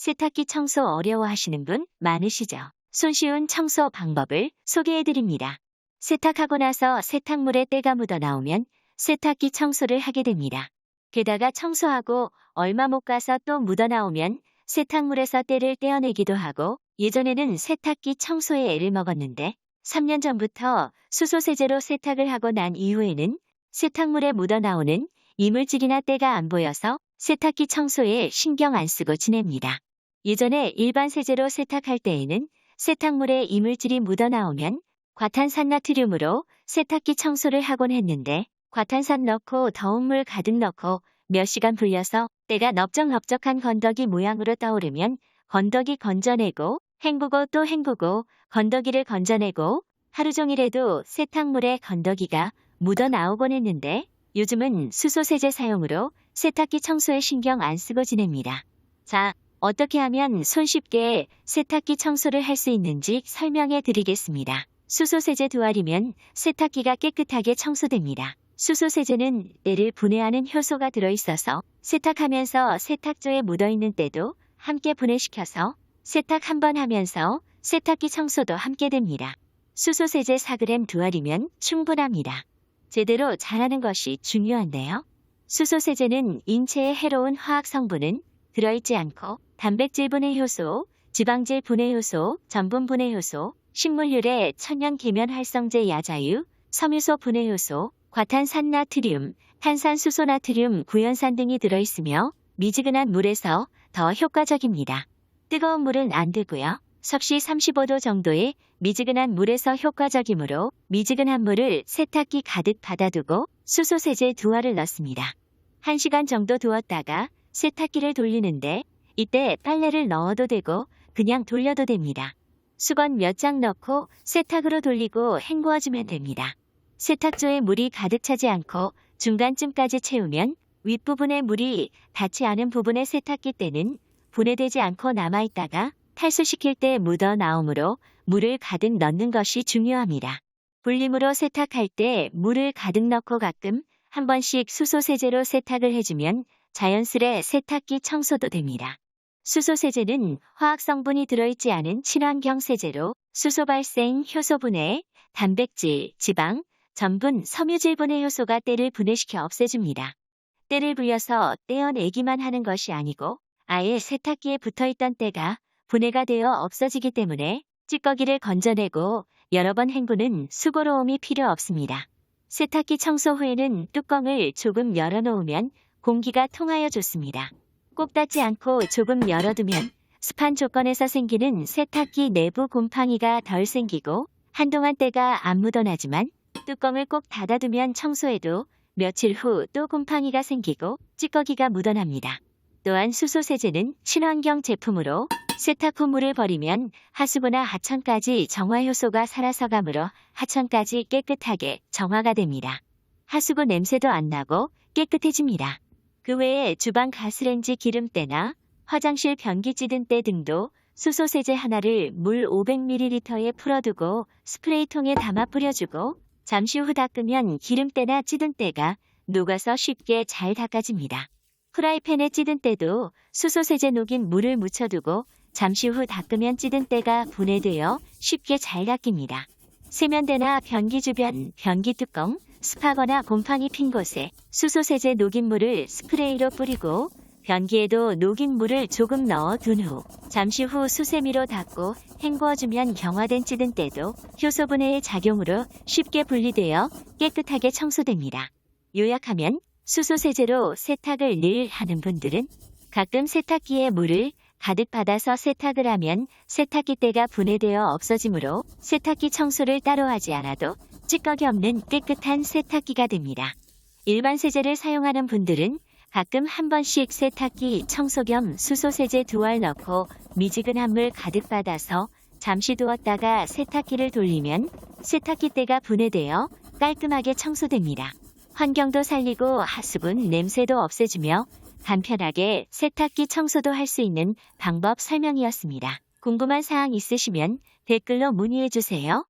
세탁기 청소 어려워하시는 분 많으시죠? 손쉬운 청소 방법을 소개해드립니다. 세탁하고 나서 세탁물에 때가 묻어 나오면 세탁기 청소를 하게 됩니다. 게다가 청소하고 얼마 못 가서 또 묻어 나오면 세탁물에서 때를 떼어내기도 하고 예전에는 세탁기 청소에 애를 먹었는데 3년 전부터 수소 세제로 세탁을 하고 난 이후에는 세탁물에 묻어 나오는 이물질이나 때가 안 보여서 세탁기 청소에 신경 안 쓰고 지냅니다. 예전에 일반 세제로 세탁할 때에는 세탁물에 이물질이 묻어 나오면 과탄산 나트륨으로 세탁기 청소를 하곤 했는데 과탄산 넣고 더운 물 가득 넣고 몇 시간 불려서 때가 넓적넓적한 건더기 모양으로 떠오르면 건더기 건져내고 헹구고 또 헹구고 건더기를 건져내고 하루 종일 해도 세탁물에 건더기가 묻어 나오곤 했는데 요즘은 수소 세제 사용으로 세탁기 청소에 신경 안 쓰고 지냅니다. 자, 어떻게 하면 손쉽게 세탁기 청소를 할 수 있는지 설명해 드리겠습니다. 수소 세제 두 알이면 세탁기가 깨끗하게 청소됩니다. 수소 세제는 때를 분해하는 효소가 들어있어서 세탁하면서 세탁조에 묻어있는 때도 함께 분해시켜서 세탁 한 번 하면서 세탁기 청소도 함께 됩니다. 수소 세제 4g 두 알이면 충분합니다. 제대로 잘하는 것이 중요한데요. 수소 세제는 인체에 해로운 화학 성분은 들어있지 않고 단백질 분해 효소, 지방질 분해 효소, 전분 분해 효소, 식물 유래 천연 계면 활성제 야자유, 섬유소 분해 효소, 과탄산 나트륨, 탄산수소 나트륨, 구연산 등이 들어있으며 미지근한 물에서 더 효과적입니다. 뜨거운 물은 안 되고요. 섭씨 35도 정도의 미지근한 물에서 효과적이므로 미지근한 물을 세탁기 가득 받아두고 수소 세제 두 알을 넣습니다. 1시간 정도 두었다가 세탁기를 돌리는데 이때 빨래를 넣어도 되고 그냥 돌려도 됩니다. 수건 몇 장 넣고 세탁으로 돌리고 헹구어주면 됩니다. 세탁조에 물이 가득 차지 않고 중간쯤까지 채우면 윗부분에 물이 닿지 않은 부분의 세탁기 때는 분해되지 않고 남아있다가 탈수시킬 때 묻어 나오므로 물을 가득 넣는 것이 중요합니다. 분림으로 세탁할 때 물을 가득 넣고 가끔 한 번씩 수소 세제로 세탁을 해주면 자연스레 세탁기 청소도 됩니다. 수소 세제는 화학 성분이 들어있지 않은 친환경 세제로 수소 발생 효소 분해, 단백질, 지방, 전분, 섬유질 분해 효소가 때를 분해시켜 없애줍니다. 때를 불려서 떼어내기만 하는 것이 아니고 아예 세탁기에 붙어있던 때가 분해가 되어 없어지기 때문에 찌꺼기를 건져내고 여러 번 헹구는 수고로움이 필요 없습니다. 세탁기 청소 후에는 뚜껑을 조금 열어놓으면 공기가 통하여 좋습니다. 꼭 닫지 않고 조금 열어두면 습한 조건에서 생기는 세탁기 내부 곰팡이가 덜 생기고 한동안 때가 안 묻어나지만 뚜껑을 꼭 닫아두면 청소해도 며칠 후 또 곰팡이가 생기고 찌꺼기가 묻어납니다. 또한 수소 세제는 친환경 제품으로 세탁 후 물을 버리면 하수구나 하천까지 정화 효소가 살아서 가므로 하천까지 깨끗하게 정화가 됩니다. 하수구 냄새도 안 나고 깨끗해집니다. 그 외에 주방 가스렌지 기름때나 화장실 변기 찌든 때 등도 수소 세제 하나를 물 500ml에 풀어두고 스프레이통에 담아 뿌려주고 잠시 후 닦으면 기름때나 찌든 때가 녹아서 쉽게 잘 닦아집니다. 프라이팬에 찌든 때도 수소 세제 녹인 물을 묻혀두고 잠시 후 닦으면 찌든 때가 분해되어 쉽게 잘 닦입니다. 세면대나 변기 주변, 변기 뚜껑, 습하거나 곰팡이 핀 곳에 수소 세제 녹인 물을 스프레이로 뿌리고 변기에도 녹인 물을 조금 넣어 둔 후 잠시 후 수세미로 닦고 헹구어주면 경화된 찌든 때도 효소 분해의 작용으로 쉽게 분리되어 깨끗하게 청소됩니다. 요약하면 수소 세제로 세탁을 늘 하는 분들은 가끔 세탁기에 물을 가득 받아서 세탁을 하면 세탁기 때가 분해되어 없어지므로 세탁기 청소를 따로 하지 않아도 찌꺼기 없는 깨끗한 세탁기가 됩니다. 일반 세제를 사용하는 분들은 가끔 한 번씩 세탁기 청소 겸 수소 세제 두 알 넣고 미지근한 물 가득 받아서 잠시 두었다가 세탁기를 돌리면 세탁기 때가 분해되어 깔끔하게 청소됩니다. 환경도 살리고 하수분 냄새도 없애주며 간편하게 세탁기 청소도 할 수 있는 방법 설명이었습니다. 궁금한 사항 있으시면 댓글로 문의해 주세요.